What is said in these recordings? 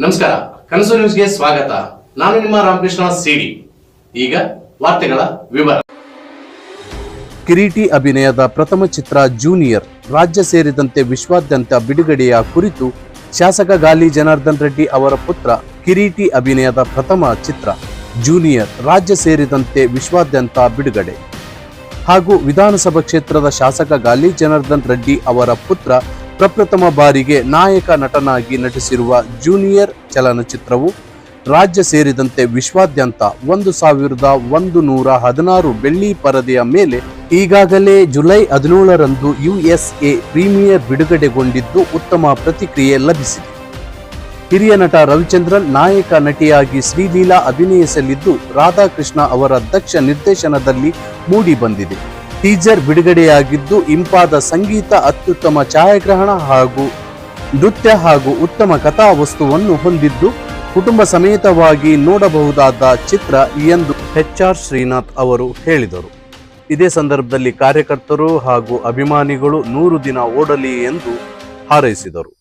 ನಮಸ್ಕಾರ, ಕನಸು ನ್ಯೂಸ್ಗೆ ಸ್ವಾಗತ. ನಾನು ನಿಮ್ಮ ರಾಮಕೃಷ್ಣ ಸಿಡಿ. ಈಗ ವಾರ್ತೆಗಳ ವಿವರ. ಕಿರೀಟಿ ಅಭಿನಯದ ಪ್ರಥಮ ಚಿತ್ರ ಜೂನಿಯರ್, ರಾಜ್ಯ ಸೇರಿದಂತೆ ವಿಶ್ವಾದ್ಯಂತ ಬಿಡುಗಡೆಯ ಕುರಿತು ಶಾಸಕ ಗಾಲಿ ಜನಾರ್ದನ್ ರೆಡ್ಡಿ ಅವರ ಪುತ್ರ ಕಿರೀಟಿ ಅಭಿನಯದ ಪ್ರಥಮ ಚಿತ್ರ ಜೂನಿಯರ್, ರಾಜ್ಯ ಸೇರಿದಂತೆ ವಿಶ್ವಾದ್ಯಂತ ಬಿಡುಗಡೆ. ಹಾಗೂ ವಿಧಾನಸಭಾ ಕ್ಷೇತ್ರದ ಶಾಸಕ ಗಾಲಿ ಜನಾರ್ದನ್ ರೆಡ್ಡಿ ಅವರ ಪುತ್ರ ಪ್ರಪ್ರಥಮ ಬಾರಿಗೆ ನಾಯಕ ನಟನಾಗಿ ನಟಿಸಿರುವ ಜೂನಿಯರ್ ಚಲನಚಿತ್ರವು ರಾಜ್ಯ ಸೇರಿದಂತೆ ವಿಶ್ವಾದ್ಯಂತ ಒಂದು ಸಾವಿರದ ಒಂದು ನೂರ ಹದಿನಾರು ಬೆಳ್ಳಿ ಪರದೆಯ ಮೇಲೆ ಈಗಾಗಲೇ ಜುಲೈ ಹದಿನೇಳರಂದು ಯುಎಸ್ಎ ಪ್ರೀಮಿಯರ್ ಬಿಡುಗಡೆಗೊಂಡಿದ್ದು ಉತ್ತಮ ಪ್ರತಿಕ್ರಿಯೆ ಲಭಿಸಿದೆ. ಹಿರಿಯ ನಟ ರವಿಚಂದ್ರನ್ ನಾಯಕ ನಟಿಯಾಗಿ ಶ್ರೀಲೀಲಾ ಅಭಿನಯಿಸಲಿದ್ದು ರಾಧಾಕೃಷ್ಣ ಅವರ ದಕ್ಷ ನಿರ್ದೇಶನದಲ್ಲಿ ಮೂಡಿ ಬಂದಿದೆ. ಟೀಸರ್ ಬಿಡುಗಡೆಯಾಗಿದ್ದು, ಇಂಪಾದ ಸಂಗೀತ, ಅತ್ಯುತ್ತಮ ಛಾಯಾಗ್ರಹಣ ಹಾಗೂ ನೃತ್ಯ ಹಾಗೂ ಉತ್ತಮ ಕಥಾವಸ್ತುವನ್ನು ಹೊಂದಿದ್ದು, ಕುಟುಂಬ ಸಮೇತವಾಗಿ ನೋಡಬಹುದಾದ ಚಿತ್ರ ಎಂದು ಎಚ್ ಆರ್ ಶ್ರೀನಾಥ್ ಅವರು ಹೇಳಿದರು. ಇದೇ ಸಂದರ್ಭದಲ್ಲಿ ಕಾರ್ಯಕರ್ತರು ಹಾಗೂ ಅಭಿಮಾನಿಗಳು ನೂರು ದಿನ ಓಡಲಿ ಎಂದು ಹಾರೈಸಿದರು.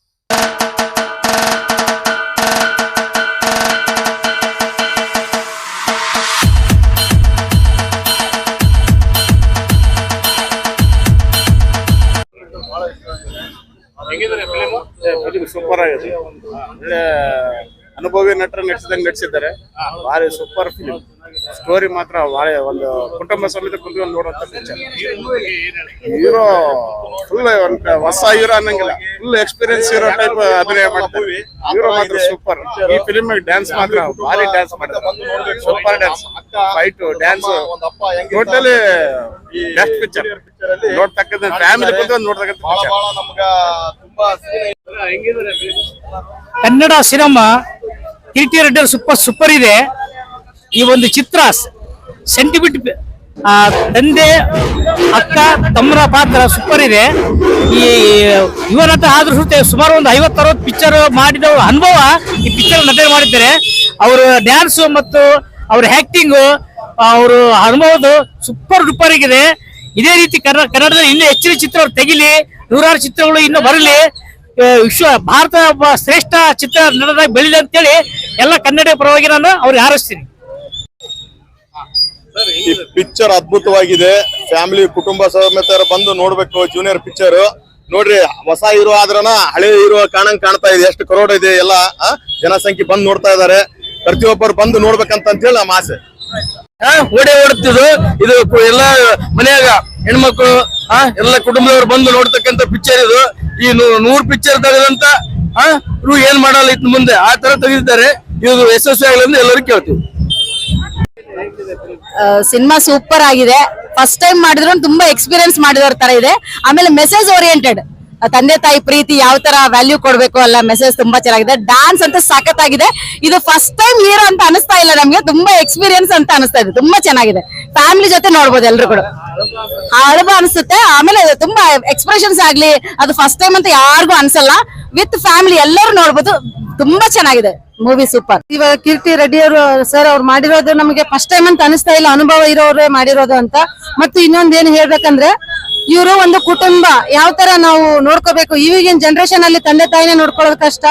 ಸೂಪರ್ ಆಗಿದೆ. ಒಳ್ಳೆ ಅನುಭವಿ ನಟರು ನಟಿಸಿದಂಗೆ ನಟಿಸಿದ್ದಾರೆ. ಭಾರಿ ಸೂಪರ್ ಫಿಲಿಮ್ ಸ್ಟೋರಿ ಮಾತ್ರ ಭಾಳ ಒಂದು ಕುಟುಂಬ ಸಮೇತ ಕುಂತ್ಕೊಂಡು ನೋಡುವಂತ ಪಿಕ್ಚರ್ ಹೀರೋ ಫುಲ್ ಹೊಸ ಹೀರೋ ಅನ್ನಂಗಿಲ್ಲ. ಫುಲ್ ಎಕ್ಸ್ಪೀರಿಯನ್ಸ್ ಹೀರೋ ಟೈಪ್ ಅಭಿನಯ ಮಾಡ್ತೀವಿ ಹೀರೋ ಮಾತ್ರ ಸೂಪರ್ ಈ ಫಿಲಿಮ್ ಡ್ಯಾನ್ಸ್ ಮಾತ್ರ ಭಾರಿ ಡ್ಯಾನ್ಸ್ ಮಾಡ್ತಾರೆ super dance fight dance totally best picture ನೋಡ್ತಕ್ಕಂಥ family ಕುಂತ್ಕೊಂಡು ನೋಡ್ತಕ್ಕಂಥ ಪಿಕ್ಚರ್ ಕನ್ನಡ ಸಿನಿಮಾ ಕಿರಿಟಿ ರೆಡ್ಡರ್ ಸೂಪರ್ ಸೂಪರ್ ಇದೆ. ಈ ಒಂದು ಚಿತ್ರ ಸೆಂಟಿಮೆಂಟ್ ತಂದೆ ಅಕ್ಕ ತಮ್ಮನ ಪಾತ್ರ ಸೂಪರ್ ಇದೆ. ಈ ಯುವ ನಟ ಆದ್ರೂ ಸುತ್ತೆ ಸುಮಾರು ಒಂದು ಐವತ್ತರವತ್ತು ಪಿಕ್ಚರ್ ಮಾಡಿದ ಅನುಭವ ಈ ಪಿಕ್ಚರ್ ನಟನೆ ಮಾಡಿದ್ದಾರೆ. ಅವರ ಡ್ಯಾನ್ಸ್ ಮತ್ತು ಅವ್ರ ಆಕ್ಟಿಂಗು ಅವರು ಅನುಭವದ ಸೂಪರ್ ಡೂಪರ್ ಆಗಿದೆ. ಇದೇ ರೀತಿ ಕನ್ನಡ ಕನ್ನಡದಲ್ಲಿ ಇನ್ನೂ ಹೆಚ್ಚಿನ ಚಿತ್ರ ಅವ್ರು ತೆಗಿಲಿ. ನೂರಾರು ಚಿತ್ರಗಳು ಇನ್ನು ಬರಲಿ. ವಿಶ್ವ ಭಾರತ ಒಬ್ಬ ಶ್ರೇಷ್ಠ ಚಿತ್ರ ನಟನಾಗಿ ಬೆಳಿಲಿ ಅಂತೇಳಿ ಎಲ್ಲ ಕನ್ನಡ ಪರವಾಗಿ ನಾನು ಅವ್ರಿಗೆ ಹಾರೈಸ್ತೀನಿ. ಈ ಪಿಕ್ಚರ್ ಅದ್ಭುತವಾಗಿದೆ. ಫ್ಯಾಮಿಲಿ ಕುಟುಂಬ ಸಮೇತ ಬಂದು ನೋಡ್ಬೇಕು ಜೂನಿಯರ್ ಪಿಕ್ಚರ್ ನೋಡ್ರಿ ಹೊಸ ಇರೋ ಆದ್ರನ ಹಳೆ ಇರೋ ಕಾಣಂಗ್ ಕಾಣ್ತಾ ಇದೆ. ಎಷ್ಟು ಕರೋಡ್ ಇದೆ ಎಲ್ಲ? ಜನಸಂಖ್ಯೆ ಬಂದು ನೋಡ್ತಾ ಇದಾರೆ ಪ್ರತಿಯೊಬ್ಬರು ಬಂದು ನೋಡ್ಬೇಕಂತ ಹೇಳಿ ನಮ್ಮ ಆಸೆ. ಓಡೇ ಓಡುತ್ತಿದ್ದು. ಇದು ಎಲ್ಲ ಮನೆಯಾಗ ಹೆಣ್ಮಕ್ಳು, ಆ, ಎಲ್ಲ ಕುಟುಂಬದವ್ರು ಬಂದು ನೋಡ್ತಕ್ಕಂತ ಪಿಕ್ಚರ್ ಇದು. ಈ ನೂರು ಪಿಕ್ಚರ್ ತೆಗೆದಂತ, ಆ, ಇವ್ರು ಏನ್ ಮಾಡಲ್ಲ ಇತ್ತು ಮುಂದೆ. ಆ ತರ ತೆಗೆದಿದ್ದಾರೆ. ಇದು ಯಶಸ್ವಿ ಆಗಲಿ ಎಲ್ಲರೂ ಕೇಳ್ತೀವಿ. ಸಿನಿಮಾ ಸೂಪರ್ ಆಗಿದೆ. ಫಸ್ಟ್ ಟೈಮ್ ಮಾಡಿದ್ರು ತುಂಬಾ ಎಕ್ಸ್ಪೀರಿಯನ್ಸ್ ಮಾಡಿದವ್ರ ತರ ಇದೆ. ಆಮೇಲೆ ಮೆಸೇಜ್ ಓರಿಯೆಂಟೆಡ್ ತಂದೆ, ತಾಯಿ ಪ್ರೀತಿ ಯಾವ ತರ ವ್ಯಾಲ್ಯೂ ಕೊಡ್ಬೇಕು ಅಲ್ಲ ಮೆಸೇಜ್ ತುಂಬಾ ಚೆನ್ನಾಗಿದೆ. ಡಾನ್ಸ್ ಅಂತ ಸಖತ್ತಾಗಿದೆ. ಇದು ಫಸ್ಟ್ ಟೈಮ್ ಹೀರೋ ಅಂತ ಅನಿಸ್ತಾ ಇಲ್ಲ ನಮ್ಗೆ. ತುಂಬಾ ಎಕ್ಸ್ಪೀರಿಯನ್ಸ್ ಅಂತ ಅನಿಸ್ತಾ ಇದೆ. ತುಂಬಾ ಚೆನ್ನಾಗಿದೆ. ಫ್ಯಾಮಿಲಿ ಜೊತೆ ನೋಡ್ಬೋದು ಎಲ್ರು ಕೂಡ. ಅಳುಬ ಅನ್ಸುತ್ತೆ. ಆಮೇಲೆ ತುಂಬಾ ಎಕ್ಸ್ಪ್ರೆಷನ್ಸ್ ಆಗ್ಲಿ, ಅದು ಫಸ್ಟ್ ಟೈಮ್ ಅಂತ ಯಾರಿಗೂ ಅನ್ಸಲ್ಲ. ವಿತ್ ಫ್ಯಾಮಿಲಿ ಎಲ್ಲರೂ ನೋಡ್ಬೋದು. ತುಂಬಾ ಚೆನ್ನಾಗಿದೆ. ಮೂವಿ ಸೂಪರ್ ಇವಾಗ ಕೀರ್ತಿ ರೆಡ್ಡಿ ಅವರು ಸರ್ ಅವ್ರು ಮಾಡಿರೋದು ನಮಗೆ ಫಸ್ಟ್ ಟೈಮ್ ಅಂತ ಅನಿಸ್ತಾ ಇಲ್ಲ. ಅನುಭವ ಇರೋರೇ ಮಾಡಿರೋದು ಅಂತ. ಮತ್ತು ಇನ್ನೊಂದ್ ಏನ್ ಹೇಳ್ಬೇಕಂದ್ರೆ ಇವರು ಒಂದು ಕುಟುಂಬ. ಯಾವ ತರ ನಾವು ನೋಡ್ಕೋಬೇಕು? ಈಗಿನ ಜನರೇಷನ್ ಅಲ್ಲಿ ತಂದೆ ತಾಯಿನೇ ನೋಡ್ಕೊಳ್ಳೋದು ಕಷ್ಟ.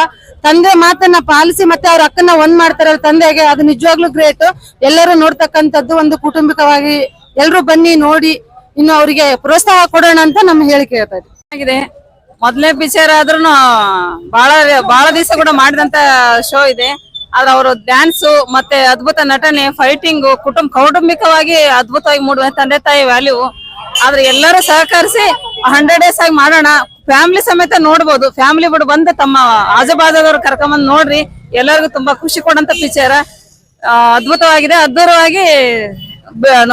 ತಂದೆ ಮಾತನ್ನ ಪಾಲಿಸಿ ಮತ್ತೆ ಅವ್ರ ಅಕ್ಕನ ಒಂದ್ ಮಾಡ್ತಾರೆ ತಂದೆಗೆ, ಅದು ನಿಜವಾಗ್ಲೂ ಗ್ರೇಟ್ ಎಲ್ಲರೂ ನೋಡ್ತಕ್ಕಂಥದ್ದು ಒಂದು ಕುಟುಂಬಿಕವಾಗಿ ಎಲ್ರು ಬನ್ನಿ, ನೋಡಿ, ಇನ್ನು ಅವರಿಗೆ ಪ್ರೋತ್ಸಾಹ ಕೊಡೋಣ ಅಂತ ನಮ್ಮ ಹೇಳಿಕೆ ಆಗಿದೆ. ಮೊದಲನೇ ಪಿಕ್ಚರ್ ಆದ್ರೂ ಬಹಳ ಬಹಳ ದಿವಸ ಕೂಡ ಮಾಡಿದಂತ ಶೋ ಇದೆ. ಆದ್ರೆ ಅವರು ಡ್ಯಾನ್ಸ್ ಮತ್ತೆ ಅದ್ಭುತ ನಟನೆ ಫೈಟಿಂಗ್ ಕುಟುಂಬ ಕೌಟುಂಬಿಕವಾಗಿ ಅದ್ಭುತವಾಗಿ ಮೂಡುವ ತಂದೆ ತಾಯಿ ವ್ಯಾಲ್ಯೂ ಆದ್ರೆ ಎಲ್ಲರೂ ಸಹಕರಿಸಿ ಹಂಡ್ರೆಡ್ ಡೇಸ್ ಆಗಿ ಮಾಡೋಣ. ಫ್ಯಾಮಿಲಿ ಸಮೇತ ನೋಡ್ಬೋದು. ಫ್ಯಾಮಿಲಿ ಬಿಡು, ಬಂದು ತಮ್ಮ ಆಜುಬಾಜುದವ್ರು ಕರ್ಕೊಂಬಂದ್ ನೋಡ್ರಿ. ಎಲ್ಲರಿಗೂ ತುಂಬಾ ಖುಷಿ ಕೊಡಂತ ಪಿಕ್ಚರ್ ಅದ್ಭುತವಾಗಿದೆ. ಅದ್ಭುತವಾಗಿ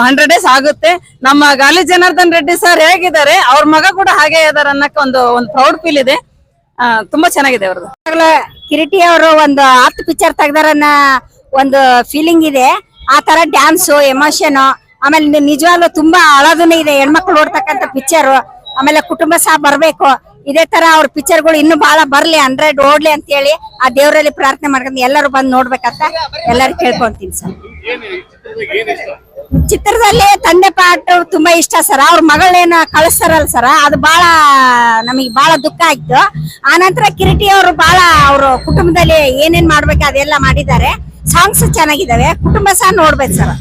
ಹಂಡ್ರೆಡ್ ಡೇಸ್ ಆಗುತ್ತೆ. ನಮ್ಮ ಗಾಲಿ ಜನಾರ್ದನ್ ರೆಡ್ಡಿ ಸರ್ ಹೇಗಿದ್ದಾರೆ? ಅವ್ರ ಮಗ ಕೂಡ ಹಾಗೆ ಇದಾರೆ ಅನ್ನಕ್ಕೆ ಒಂದು ಒಂದು ಪ್ರೌಡ್ ಫೀಲ್ ಇದೆ. ತುಂಬಾ ಚೆನ್ನಾಗಿದೆ ಅವ್ರದ್ದು. ಕಿರೀಟಿ ಅವರು ಒಂದು ಹತ್ತು ಪಿಕ್ಚರ್ ತೆಗ್ದಾರನ್ನ ಒಂದು ಫೀಲಿಂಗ್ ಇದೆ. ಆ ತರ ಡ್ಯಾನ್ಸ್ ಎಮೋಷನ್ ಆಮೇಲೆ ನಿಜವಾಗ್ಲೂ ತುಂಬಾ ಅಳೋದನ್ನ ಇದೆ, ಹೆಣ್ಮಕ್ಳು ನೋಡ್ತಕ್ಕಂತ ಪಿಕ್ಚರ್ ಆಮೇಲೆ ಕುಟುಂಬ ಸಹ ಬರ್ಬೇಕು. ಇದೇ ತರ ಅವ್ರ ಪಿಕ್ಚರ್ಗಳು ಇನ್ನು ಬಹಳ ಬರ್ಲಿ ಹಂಡ್ರೆಡ್ ಓಡ್ಲಿ ಅಂತ ಹೇಳಿ ಆ ದೇವರಲ್ಲಿ ಪ್ರಾರ್ಥನೆ ಮಾಡ್ಕೊಂಡು ಎಲ್ಲರೂ ಬಂದು ನೋಡ್ಬೇಕಂತ ಎಲ್ಲರೂ ಕೇಳ್ಕೊಂತೀನಿ ಸರ್. ಚಿತ್ರದಲ್ಲಿ ತಂದೆ ಪಾಠ ತುಂಬಾ ಇಷ್ಟ ಸರ್. ಅವ್ರ ಮಗಳೇನ ಕಳಿಸ್ತಾರಲ್ಲ ಸರ್, ಅದು ಬಹಳ ನಮಗೆ ಬಹಳ ದುಃಖ ಆಯ್ತು. ಆನಂತರ ಕಿರೀಟಿ ಅವರು ಬಹಳ ಅವರು ಕುಟುಂಬದಲ್ಲಿ ಏನೇನ್ ಮಾಡ್ಬೇಕು ಅದೆಲ್ಲ ಮಾಡಿದ್ದಾರೆ. ಸಾಂಗ್ಸ್ ಚೆನ್ನಾಗಿದಾವೆ ಕುಟುಂಬ ಸಹ ನೋಡ್ಬೇಕು sir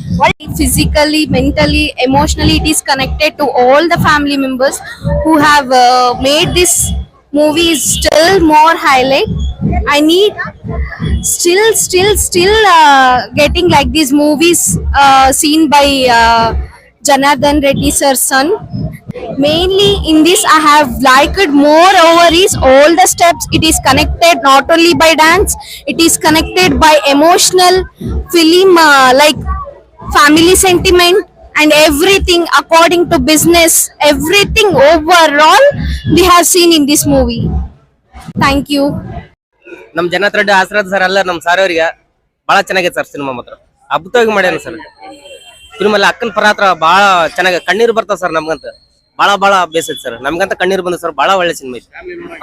physically, mentally, emotionally, it is connected to all the family members who have uh, made this movie still more highlight. I need still, still, still uh, getting like these movies uh, seen by uh, Janardhan Reddy sir's son. Mainly in this, I have liked more over is all the steps. It is connected not only by dance, it is connected by emotional film uh, like family sentiment and everything according to business everything overall we have seen in this movie thank you ನಮ್ ಜನತ್ Reddy ಆಸರದ್ sir ಅಲ್ಲ ನಮ್ sir ಅವ್ರಿಗೆ ಬಹಳ ಚೆನ್ನಾಗೈತೆ sir cinema ಮಾತ್ರ ಅದ್ಭುತವಾಗಿ ಮಾಡ್ಯಾನ sir ಫಿಲ್ಮಲ್ಲಿ ಅಕ್ಕನ ಪರಾತ್ರ ಬಹಳ ಚೆನ್ನಾಗಿ ಕಣ್ಣೀರು ಬರ್ತಾವ ಸರ್ ನಮ್ಗಂತ ಬಹಳ ಬಹಳ ಅಭ್ಯಾಸ ಐತೆ ಸರ್. ನಮ್ಗಂತ ಕಣ್ಣೀರ್ ಬಂದ ಸರ್ ಬಹಳ ಒಳ್ಳೆ ಸಿನಿಮಾ ಐತೆ.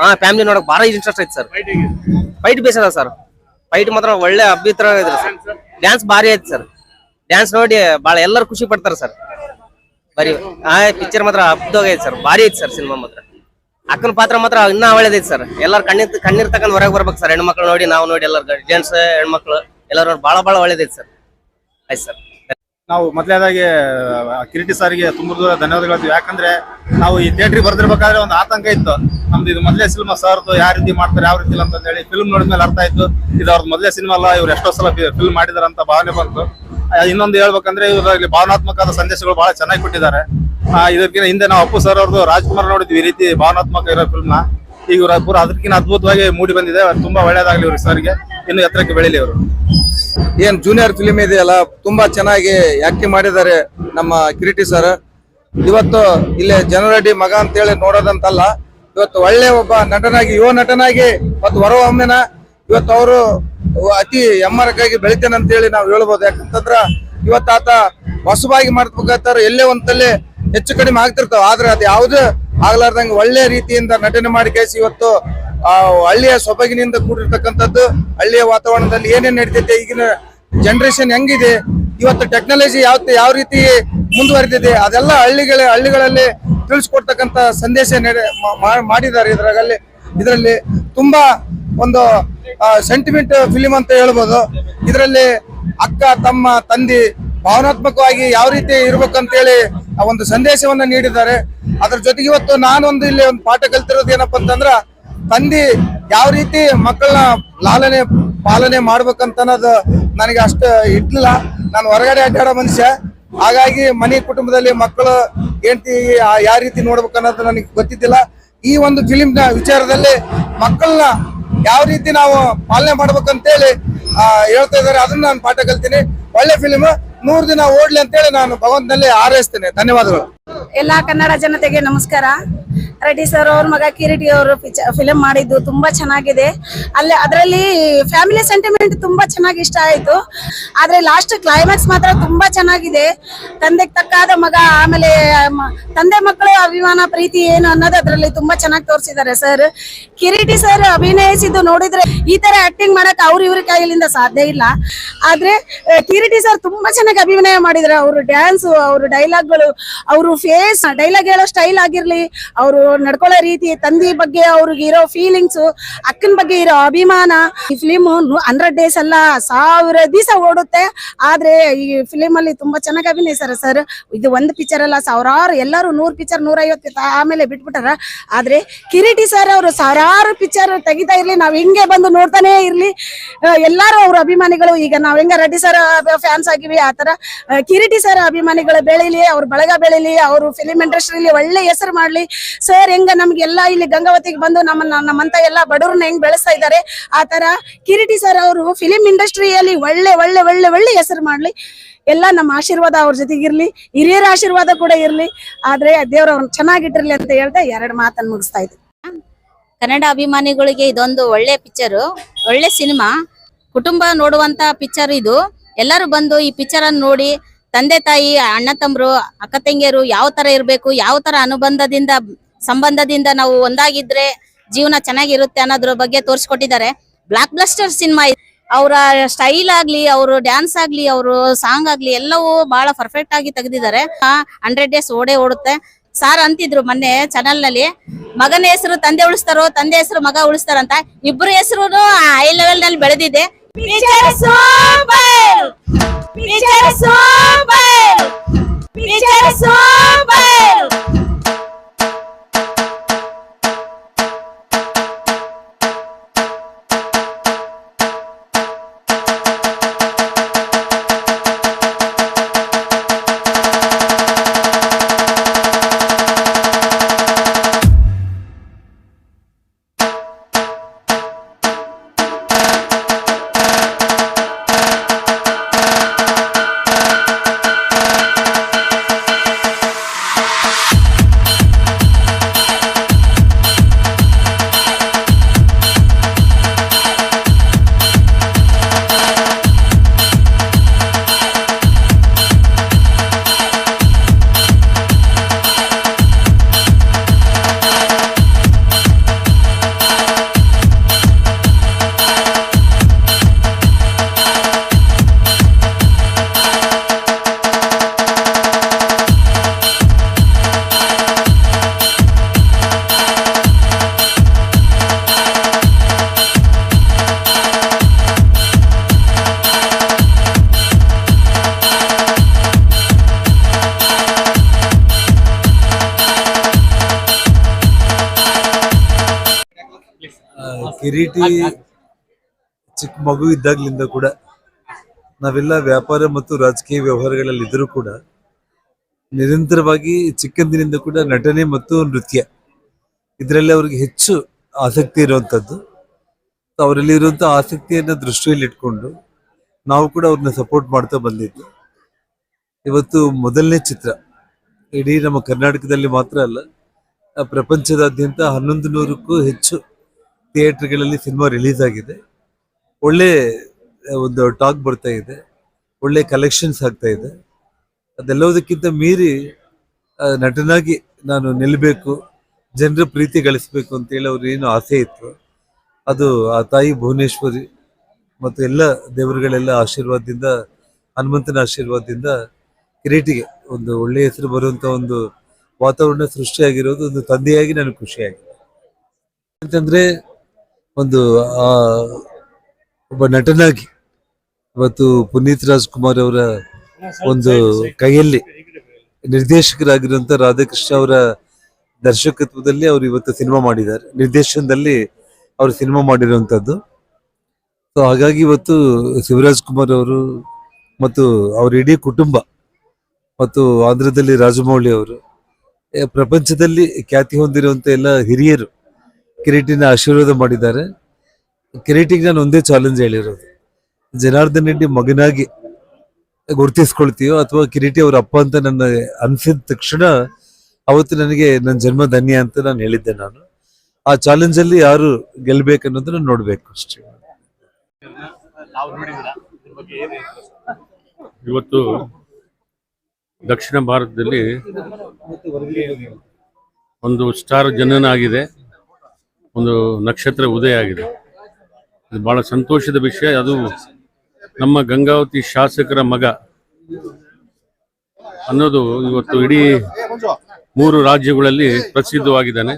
ಹಾ ಫ್ಯಾಮಿಲಿ ನೋಡಕ್ ಬಹಳ ಇಂಟ್ರೆಸ್ಟ್ ಐತೆ ಸರ್. ಫೈಟ್ ಬೇಸ್ ಅದ ಸರ್. ಫೈಟ್ ಮಾತ್ರ ಒಳ್ಳೆ ಅಭ್ಯತರ ಇದ್ರ ಸರ್. ಡ್ಯಾನ್ಸ್ ಭಾರಿ ಐತೆ ಸರ್. ಡ್ಯಾನ್ಸ್ ನೋಡಿ ಬಹಳ ಎಲ್ಲರೂ ಖುಷಿ ಪಡ್ತಾರೆ ಸರ್. ಬರಿ, ಆ ಪಿಕ್ಚರ್ ಮಾತ್ರ ಅಬ್ದೋಗ ಐತೆ ಸರ್. ಭಾರಿ ಐತೆ ಸರ್ ಸಿನಿಮಾ ಮಾತ್ರ. ಅಕ್ಕನ ಪಾತ್ರ ಮಾತ್ರ ಇನ್ನೂ ಒಳ್ಳೇದೈತೆ ಸರ್. ಎಲ್ಲರೂ ಕಣ್ಣೀರ್ ಕಣ್ಣೀರ್ ತಕೊಂಡ್ ಹೊರಗೆ ಬರ್ಬೇಕು ಸರ್. ಹೆಣ್ಮಕ್ಳು ನೋಡಿ, ನಾವು ನೋಡಿ ಎಲ್ಲರೂ ಜೆಂಟ್ಸ್ ಹೆಣ್ಮಕ್ಳು ಎಲ್ಲರೂ ಬಹಳ ಬಹಳ ಒಳ್ಳೇದೈತೆ ಸರ್. ಆಯ್ತು ಸರ್. ನಾವು ಮೊದಲೇದಾಗಿ ಕಿರೀಟಿ ಸಾರಿಗೆ ತುಂಬ ಧನ್ಯವಾದಗಳು ಯಾಕಂದ್ರೆ ನಾವು ಈ ಥಿಯೇಟ್ರಿಗೆ ಬರ್ದಿರ್ಬೇಕಾದ್ರೆ ಒಂದು ಆತಂಕ ಇತ್ತು. ನಮ್ದು ಇದು ಮೊದಲೇ ಸಿನಿಮಾ ಸರ್ದು ಯಾವ ರೀತಿ ಮಾಡ್ತಾರೆ, ಯಾವ ರೀತಿ ಅಂತ ಹೇಳಿ ಫಿಲ್ಮ್ ನೋಡಿದ್ಮೇಲೆ ಅರ್ಥ ಆಯ್ತು. ಇದು ಅವ್ರದ್ದು ಮೊದಲೇ ಸಿನಿಮಾ ಅಲ್ಲ, ಇವ್ರು ಎಷ್ಟೋ ಸಲ ಫಿಲ್ಮ್ ಮಾಡಿದಾರೆ ಅಂತ ಭಾವನೆ ಬಂತು. ಇನ್ನೊಂದು ಹೇಳ್ಬೇಕಂದ್ರೆ ಇವರಲ್ಲಿ ಭಾವನಾತ್ಮಕವಾದ ಸಂದೇಶಗಳು ಬಹಳ ಚೆನ್ನಾಗಿ ಕೊಟ್ಟಿದ್ದಾರೆ. ಇದಕ್ಕಿಂತ ಹಿಂದೆ ನಾವು ಅಪ್ಪು ಸರ್ ಅವ್ರದ್ದು ರಾಜ್ಕುಮಾರ್ ನೋಡಿದ್ವಿ, ಈ ರೀತಿ ಭಾವನಾತ್ಮಕ ಇರೋ ಫಿಲ್ಮ್ನ. ಈಗ ಇವ್ರ ಅದಕ್ಕಿಂತ ಅದ್ಭುತವಾಗಿ ಮೂಡಿ ಬಂದಿದೆ ತುಂಬಾ ಒಳ್ಳೇದಾಗಲಿ ಇವ್ರಿಗೆ ಸರ್ಗೆ ಇನ್ನು ಎತ್ತರಕ್ಕೆ ಬೆಳಿಲಿ ಅವರು ಏನ್ ಜೂನಿಯರ್ ಫಿಲಿಮ್ ಇದೆಯಲ್ಲ, ತುಂಬಾ ಚೆನ್ನಾಗಿ ಆಕ್ಟಿಂಗ್ ಮಾಡಿದ್ದಾರೆ ನಮ್ಮ ಕಿರೀಟಿ ಸರ್ ಇವತ್ತು ಇಲ್ಲಿ ಜನರಡಿ ಮಗ ಅಂತೇಳಿ ನೋಡೋದಂತಲ್ಲ, ಇವತ್ತು ಒಳ್ಳೆ ಒಬ್ಬ ನಟನಾಗಿ, ಯುವ ನಟನಾಗಿ ಮತ್ತು ಹೊರಹೊಮ್ಮೆನ ಇವತ್ತು ಅವರು ಅತಿ ಎಮ್ಮರಕ್ಕಾಗಿ ಬೆಳಿತೇನೆ ಅಂತೇಳಿ ನಾವು ಹೇಳ್ಬೋದು. ಯಾಕಂತಂದ್ರ ಇವತ್ತು ಆತ ಹೊಸಬಾಗಿ ಮಾಡ್ಬೇಕಾದ್ರೆ ಎಲ್ಲೇ ಒಂದಲ್ಲಿ ಹೆಚ್ಚು ಕಡಿಮೆ ಆಗ್ತಿರ್ತಾವ. ಆದ್ರೆ ಅದು ಯಾವುದೇ ಆಗ್ಲಾರ್ದಂಗೆ ಒಳ್ಳೆ ರೀತಿಯಿಂದ ನಟನೆ ಮಾಡಿ ಕೇಸಿ ಇವತ್ತು ಆ ಹಳ್ಳಿಯ ಸೊಬಗಿನಿಂದ ಕೂಡಿರ್ತಕ್ಕಂಥದ್ದು, ಹಳ್ಳಿಯ ವಾತಾವರಣದಲ್ಲಿ ಏನೇನ್ ನಡೀತೈತೆ, ಈಗಿನ ಜನರೇಷನ್ ಹೆಂಗಿದೆ, ಇವತ್ತು ಟೆಕ್ನಾಲಜಿ ಯಾವ ಯಾವ ರೀತಿ ಮುಂದುವರೆದಿದೆ, ಅದೆಲ್ಲ ಹಳ್ಳಿಗಳ, ಹಳ್ಳಿಗಳಲ್ಲಿ ತಿಳಿಸ್ಕೊಡ್ತಕ್ಕಂಥ ಸಂದೇಶ ಮಾಡಿದ್ದಾರೆ ಇದರಲ್ಲಿ ಇದರಲ್ಲಿ ತುಂಬಾ ಒಂದು ಸೆಂಟಿಮೆಂಟ್ ಫಿಲಿಮ್ ಅಂತ ಹೇಳ್ಬೋದು. ಇದರಲ್ಲಿ ಅಕ್ಕ, ತಮ್ಮ, ತಂದಿ ಭಾವನಾತ್ಮಕವಾಗಿ ಯಾವ ರೀತಿ ಇರ್ಬೇಕಂತೇಳಿ ಆ ಒಂದು ಸಂದೇಶವನ್ನ ನೀಡಿದ್ದಾರೆ. ಅದ್ರ ಜೊತೆಗೆ ಇವತ್ತು ನಾನೊಂದು ಇಲ್ಲಿ ಒಂದು ಪಾಠ ಕಲ್ತಿರೋದು ಏನಪ್ಪಾ ಅಂತಂದ್ರ ತಂದಿ ಯಾವ ರೀತಿ ಮಕ್ಕಳನ್ನ ಲಾಲನೆ, ಪಾಲನೆ ಮಾಡ್ಬೇಕಂತ ಅನ್ನೋದು ನನಗೆ ಅಷ್ಟು ಇಡ್ಲಿಲ್ಲ ನಾನು ಹೊರಗಡೆ ಅಡ್ಡಾಡೋ ಮನುಷ್ಯ. ಹಾಗಾಗಿ ಮನೆ ಕುಟುಂಬದಲ್ಲಿ ಮಕ್ಕಳು, ಹೆಂಡತಿ ಯಾವ ರೀತಿ ನೋಡ್ಬೇಕನ್ನೋದು ನನಗೆ ಗೊತ್ತಿದ್ದಿಲ್ಲ. ಈ ಒಂದು ಫಿಲಿಮ್ನ ವಿಚಾರದಲ್ಲಿ ಮಕ್ಕಳನ್ನ ಯಾವ ರೀತಿ ನಾವು ಪಾಲನೆ ಮಾಡ್ಬೇಕಂತೇಳಿ ಹೇಳ್ತಾ ಇದ್ದಾರೆ. ಅದನ್ನ ನಾನು ಪಾಠ ಕಲ್ತೀನಿ. ಒಳ್ಳೆ ಫಿಲಿಮ್. ನೂರು ದಿನ ಓಡ್ಲಿ ಅಂತೇಳಿ ನಾನು ಭಗವಂತನಲ್ಲಿ ಹಾರೈಸ್ತೇನೆ. ಧನ್ಯವಾದಗಳು. ಎಲ್ಲಾ ಕನ್ನಡ ಜನತೆಗೆ ನಮಸ್ಕಾರ. ರೆಡ್ಡಿ ಸರ್ ಅವ್ರ ಮಗ ಕಿರೀಟಿ ಅವರು ಫಿಲಂ ಮಾಡಿದ್ದು ತುಂಬಾ ಚೆನ್ನಾಗಿದೆ. ಅಲ್ಲಿ ಅದರಲ್ಲಿ ಫ್ಯಾಮಿಲಿ ಸೆಂಟಿಮೆಂಟ್ ತುಂಬಾ ಚೆನ್ನಾಗಿ ಇಷ್ಟ ಆಯ್ತು. ಆದ್ರೆ ಲಾಸ್ಟ್ ಕ್ಲೈಮ್ಯಾಕ್ಸ್ ಮಾತ್ರ ತುಂಬಾ ಚೆನ್ನಾಗಿದೆ. ತಂದೆಗೆ ತಕ್ಕಾದ ಮಗ, ಆಮೇಲೆ ತಂದೆ ಮಕ್ಕಳ ಅಭಿಮಾನ, ಪ್ರೀತಿ ಏನು ಅನ್ನೋದು ಅದರಲ್ಲಿ ತುಂಬಾ ಚೆನ್ನಾಗಿ ತೋರಿಸಿದ್ದಾರೆ ಸರ್ ಕಿರೀಟಿ ಸರ್ ಅಭಿನಯಿಸಿದ್ದು ನೋಡಿದ್ರೆ ಈ ತರ ಆಕ್ಟಿಂಗ್ ಮಾಡಕ್ ಅವ್ರ ಇವ್ರ ಕೈಲಿಂದ ಸಾಧ್ಯ ಇಲ್ಲ. ಆದ್ರೆ ಕಿರೀಟಿ ಸರ್ ತುಂಬಾ ಚೆನ್ನಾಗಿ ಅಭಿನಯ ಮಾಡಿದ್ರೆ. ಅವರು ಡ್ಯಾನ್ಸ್ ಅವರು ಡೈಲಾಗ್ಗಳು ಅವರು ಫೇಸ್ ಡೈಲಾಗ್ ಹೇಳೋ ಸ್ಟೈಲ್ ಆಗಿರ್ಲಿ, ಅವರು ನಡ್ಕೊಳ್ಳೋ ರೀತಿ ತಂದಿ ಬಗ್ಗೆ ಅವ್ರಿಗೆ ಇರೋ ಫೀಲಿಂಗ್ಸ್ ಅಕ್ಕನ ಬಗ್ಗೆ ಇರೋ ಅಭಿಮಾನ. ಈ ಫಿಲಿಮ್ ಹಂಡ್ರೆಡ್ ಡೇಸ್ ಅಲ್ಲ, ಸಾವಿರ ದಿವಸ ಓಡುತ್ತೆ. ಆದ್ರೆ ಈ ಫಿಲಿಮ್ ಅಲ್ಲಿ ತುಂಬಾ ಚೆನ್ನಾಗಿ ಅಭಿನಯಿಸ್ತಾರೆ ಸರ್ ಇದು ಒಂದು ಪಿಕ್ಚರ್ ಅಲ್ಲ, ಸಾವಿರಾರು, ಎಲ್ಲರೂ ನೂರ್ ಪಿಕ್ಚರ್ ನೂರೈವತ್ತು ಆಮೇಲೆ ಬಿಟ್ಬಿಟ್ಟಾರ. ಆದ್ರೆ ಕಿರೀಟಿ ಸರ್ ಅವರು ಸಾವಿರಾರು ಪಿಕ್ಚರ್ ತೆಗಿತಾ ಇರ್ಲಿ, ನಾವ್ ಹಿಂಗೆ ಬಂದು ನೋಡ್ತಾನೆ ಇರ್ಲಿ. ಎಲ್ಲರೂ ಅವ್ರ ಅಭಿಮಾನಿಗಳು, ಈಗ ನಾವ್ ಹೆಂಗ ರೆಡ್ಡಿ ಸರ್ ಫ್ಯಾನ್ಸ್ ಆಗಿವಿ ಆತರ ಕಿರೀಟಿ ಸರ್ ಅಭಿಮಾನಿಗಳು ಬೆಳೀಲಿ, ಅವ್ರ ಬಳಗ ಬೆಳೀಲಿ, ಅವರು ಫಿಲಿಮ್ ಇಂಡಸ್ಟ್ರಿಲಿ ಒಳ್ಳೆ ಹೆಸರು ಮಾಡ್ಲಿ. ಸರ್ ಹೆಂಗ ನಮ್ಗೆಲ್ಲ ಇಲ್ಲಿ ಗಂಗಾವತಿಗೆ ಬಂದು ನಮ್ಮನ್ನ ನಮ್ಮಂತ ಎಲ್ಲ ಬಡವ್ರನ್ನ ಹೆಂಗ್ ಬೆಳೆಸ್ತಾ ಇದ್ದಾರೆ? ಆ ತರ ಕಿರೀಟಿ ಸರ್ ಅವರು ಫಿಲಿಂ ಇಂಡಸ್ಟ್ರಿಯಲ್ಲಿ ಒಳ್ಳೆ ಒಳ್ಳೆ ಒಳ್ಳೆ ಒಳ್ಳೆ ಹೆಸರು ಮಾಡ್ಲಿ. ಎಲ್ಲ ನಮ್ಮ ಆಶೀರ್ವಾದ ಅವ್ರ ಜೊತೆಗಿರ್ಲಿ ಹಿರಿಯರ ಆಶೀರ್ವಾದ ಕೂಡ ಇರ್ಲಿ. ಆದ್ರೆ ದೇವ್ರ ಅವ್ರನ್ನ ಚೆನ್ನಾಗಿಟ್ಟಿರ್ಲಿ ಅಂತ ಹೇಳ್ತಾ ಎರಡು ಮಾತನ್ನು ಮುಗಿಸ್ತಾ ಇದ್ದೀನಿ. ಕನ್ನಡ ಅಭಿಮಾನಿಗಳಿಗೆ ಇದೊಂದು ಒಳ್ಳೆ ಪಿಕ್ಚರ್ ಒಳ್ಳೆ ಸಿನಿಮಾ ಕುಟುಂಬ ನೋಡುವಂತ ಪಿಕ್ಚರ್ ಇದು. ಎಲ್ಲರೂ ಬಂದು ಈ ಪಿಕ್ಚರ್ ಅನ್ನು ನೋಡಿ, ತಂದೆ ತಾಯಿ, ಅಣ್ಣ ತಮ್ಮರು ಅಕ್ಕ ತಂಗಿಯರು ಯಾವ ತರ ಇರಬೇಕು, ಯಾವ ತರ ಅನುಬಂಧದಿಂದ ಸಂಬಂಧದಿಂದ ನಾವು ಒಂದಾಗಿದ್ರೆ ಜೀವನ ಚೆನ್ನಾಗಿರುತ್ತೆ ಅನ್ನೋದ್ರ ಬಗ್ಗೆ ತೋರಿಸ್ಕೊಟ್ಟಿದ್ದಾರೆ. ಬ್ಲಾಕ್ ಬ್ಲಸ್ಟರ್ ಸಿನಿಮಾ ಅವರ ಸ್ಟೈಲ್ ಆಗ್ಲಿ, ಅವರು ಡ್ಯಾನ್ಸ್ ಆಗ್ಲಿ, ಅವರು ಸಾಂಗ್ ಆಗ್ಲಿ ಎಲ್ಲವೂ ಬಹಳ ಪರ್ಫೆಕ್ಟ್ ಆಗಿ ತೆಗೆದಿದ್ದಾರೆ. ಹಂಡ್ರೆಡ್ ಡೇಸ್ ಓಡೇ ಓಡುತ್ತೆ. ಸಾರ್ ಅಂತಿದ್ರು ಮೊನ್ನೆ ಚಾನಲ್ನಲ್ಲಿ, ಮಗನ ಹೆಸರು ತಂದೆ ಉಳಿಸ್ತಾರೋ, ತಂದೆ ಹೆಸರು ಮಗ ಉಳಿಸ್ತಾರಂತ? ಇಬ್ರು ಹೆಸರು ಹೈ ಲೆವೆಲ್ನಲ್ಲಿ ಬೆಳೆದಿದೆ! ಕಿರೀಟಿ ಚಿಕ್ಕ ಮಗು ಇದ್ದಾಗ್ಲಿಂದ ಕೂಡ ನಾವೆಲ್ಲ ವ್ಯಾಪಾರ ಮತ್ತು ರಾಜಕೀಯ ವ್ಯವಹಾರಗಳಲ್ಲಿ ಇದ್ರೂ ಕೂಡ ನಿರಂತರವಾಗಿ ಚಿಕ್ಕಂದಿನಿಂದ ಕೂಡ ನಟನೆ ಮತ್ತು ನೃತ್ಯ ಇದರಲ್ಲಿ ಅವ್ರಿಗೆ ಹೆಚ್ಚು ಆಸಕ್ತಿ ಇರುವಂಥದ್ದು ಅವರಲ್ಲಿ ಇರುವಂಥ ಆಸಕ್ತಿಯನ್ನು ದೃಷ್ಟಿಯಲ್ಲಿ ಇಟ್ಕೊಂಡು ನಾವು ಕೂಡ ಅವ್ರನ್ನ ಸಪೋರ್ಟ್ ಮಾಡ್ತಾ ಬಂದಿದ್ದು. ಇವತ್ತು ಮೊದಲನೇ ಚಿತ್ರ. ಇಡೀ ನಮ್ಮ ಕರ್ನಾಟಕದಲ್ಲಿ ಮಾತ್ರ ಅಲ್ಲ ಆ ಪ್ರಪಂಚದಾದ್ಯಂತ ಹನ್ನೊಂದು ನೂರಕ್ಕೂ ಹೆಚ್ಚು ಥಿಯೇಟರ್ಗಳಲ್ಲಿ ಸಿನಿಮಾ ರಿಲೀಸ್ ಆಗಿದೆ ಒಳ್ಳೆ ಒಂದು ಟಾಕ್ ಬರ್ತಾ ಇದೆ. ಒಳ್ಳೆ ಕಲೆಕ್ಷನ್ಸ್ ಆಗ್ತಾ ಇದೆ. ಅದೆಲ್ಲದಕ್ಕಿಂತ ಮೀರಿ ನಟನಾಗಿ ನಾನು ನಿಲ್ಲಬೇಕು ಜನರ ಪ್ರೀತಿ ಗಳಿಸ್ಬೇಕು ಅಂತೇಳಿ ಅವ್ರ ಏನು ಆಸೆ ಇತ್ತು. ಅದು ಆ ತಾಯಿ ಭುವನೇಶ್ವರಿ ಮತ್ತು ಎಲ್ಲ ದೇವರುಗಳೆಲ್ಲ ಆಶೀರ್ವಾದದಿಂದ, ಹನುಮಂತನ ಆಶೀರ್ವಾದದಿಂದ ಕಿರೀಟಿಗೆ ಒಂದು ಒಳ್ಳೆ ಹೆಸರು ಬರುವಂಥ ಒಂದು ವಾತಾವರಣ ಸೃಷ್ಟಿಯಾಗಿರೋದು, ಒಂದು ತಂದೆಯಾಗಿ ನನಗೆ ಖುಷಿಯಾಗಿದೆ ಅಂತಂದ್ರೆ ಒಂದು, ಆ, ಒಬ್ಬ ನಟನಾಗಿ ಇವತ್ತು ಪುನೀತ್ ರಾಜ್ಕುಮಾರ್ ಅವರ ಒಂದು ಕೈಯಲ್ಲಿ ನಿರ್ದೇಶಕರಾಗಿರುವಂತ ರಾಧಾಕೃಷ್ಣ ಅವರ ದರ್ಶಕತ್ವದಲ್ಲಿ ಅವರು ಇವತ್ತು ಸಿನಿಮಾ ಮಾಡಿದ್ದಾರೆ. ನಿರ್ದೇಶನದಲ್ಲಿ ಅವರು ಸಿನಿಮಾ ಮಾಡಿರುವಂತದ್ದು. ಸೊ ಹಾಗಾಗಿ ಇವತ್ತು ಶಿವರಾಜ್ ಕುಮಾರ್ ಅವರು ಮತ್ತು ಅವರ ಇಡೀ ಕುಟುಂಬ ಮತ್ತು ಆಂಧ್ರದಲ್ಲಿ ರಾಜಮೌಳಿ ಅವರು ಪ್ರಪಂಚದಲ್ಲಿ ಖ್ಯಾತಿ ಹೊಂದಿರುವಂತ ಎಲ್ಲ ಹಿರಿಯರು ಕಿರೀಟಿನ ಆಶೀರ್ವಾದ ಮಾಡಿದ್ದಾರೆ. ಕಿರೀಟಿಗೆ ನಾನು ಒಂದೇ ಚಾಲೆಂಜ್ ಹೇಳಿರೋದು. ಜನಾರ್ದನ್ ರೆಡ್ಡಿ ಮಗನಾಗಿ ಗುರುತಿಸ್ಕೊಳ್ತೀಯೋ ಅಥವಾ ಕಿರೀಟಿ ಅವ್ರ ಅಪ್ಪ ಅಂತ ನನ್ನ ಅನ್ಸಿದ ತಕ್ಷಣ ಅವತ್ತು ನನಗೆ ನನ್ನ ಜನ್ಮ ಧನ್ಯ ಅಂತ ನಾನು ಹೇಳಿದ್ದೆ ನಾನು. ಆ ಚಾಲೆಂಜ್ ಅಲ್ಲಿ ಯಾರು ಗೆಲ್ಬೇಕನ್ನೋದನ್ನ ನೋಡ್ಬೇಕು ಅಷ್ಟೇ. ಇವತ್ತು ದಕ್ಷಿಣ ಭಾರತದಲ್ಲಿ ಒಂದು ಸ್ಟಾರ್ ಜನನ ಆಗಿದೆ ಒಂದು ನಕ್ಷತ್ರ ಉದಯ ಆಗಿದೆ. ಇದು ಬಹಳ ಸಂತೋಷದ ವಿಷಯ. ಅದು ನಮ್ಮ ಗಂಗಾವತಿ ಶಾಸಕರ ಮಗ ಅನ್ನೋದು ಇವತ್ತು ಇಡೀ ಮೂರು ರಾಜ್ಯಗಳಲ್ಲಿ ಪ್ರಸಿದ್ಧವಾಗಿದ್ದಾನೆ.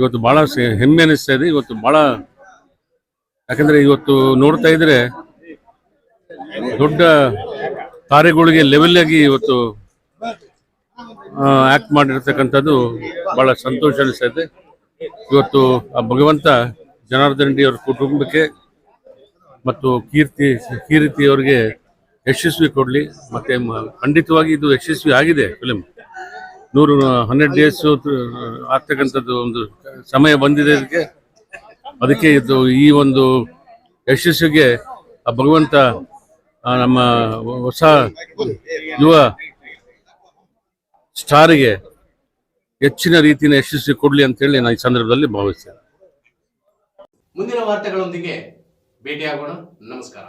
ಇವತ್ತು ಬಹಳ ಹೆಮ್ಮೆ ಅನಿಸ್ತಾ ಇದೆ. ಇವತ್ತು ಬಹಳ, ಯಾಕಂದ್ರೆ ಇವತ್ತು ನೋಡ್ತಾ ಇದ್ರೆ ದೊಡ್ಡ ತಾರೆಗಳಿಗೆ ಲೆವೆಲ್ ಆಗಿ ಇವತ್ತು ಆಕ್ಟ್ ಮಾಡಿರ್ತಕ್ಕಂಥದ್ದು ಬಹಳ ಸಂತೋಷ ಅನಿಸ್ತೈತೆ ಇವತ್ತು ಆ ಭಗವಂತ ಜನಾರ್ದನ್ ರೆಡ್ಡಿ ಕುಟುಂಬಕ್ಕೆ ಮತ್ತು ಕೀರ್ತಿ ಕೀರ್ತಿ ಅವರಿಗೆ ಯಶಸ್ವಿ ಕೊಡಲಿ. ಮತ್ತೆ ಖಂಡಿತವಾಗಿ ಇದು ಯಶಸ್ವಿ ಆಗಿದೆ ಫಿಲಿಮ್ ನೂರು, ಹನ್ನೆರಡು ಡೇಸ್ ಆಗ್ತಕ್ಕಂಥದ್ದು ಒಂದು ಸಮಯ ಬಂದಿದೆ ಅದಕ್ಕೆ ಅದಕ್ಕೆ ಇದು ಈ ಒಂದು ಯಶಸ್ಸಿಗೆ ಆ ಭಗವಂತ ನಮ್ಮ ಹೊಸ ಯುವ ಸ್ಟಾರಿಗೆ ಹೆಚ್ಚಿನ ರೀತಿಯ ಯಶಸ್ವಿ ಕೊಡ್ಲಿ ಅಂತೇಳಿ ನಾನು ಈ ಸಂದರ್ಭದಲ್ಲಿ ಭಾವಿಸ್ತೇನೆ. ಮುಂದಿನ ವಾರ್ತೆಗಳೊಂದಿಗೆ ಭೇಟಿಯಾಗೋಣ. ನಮಸ್ಕಾರ.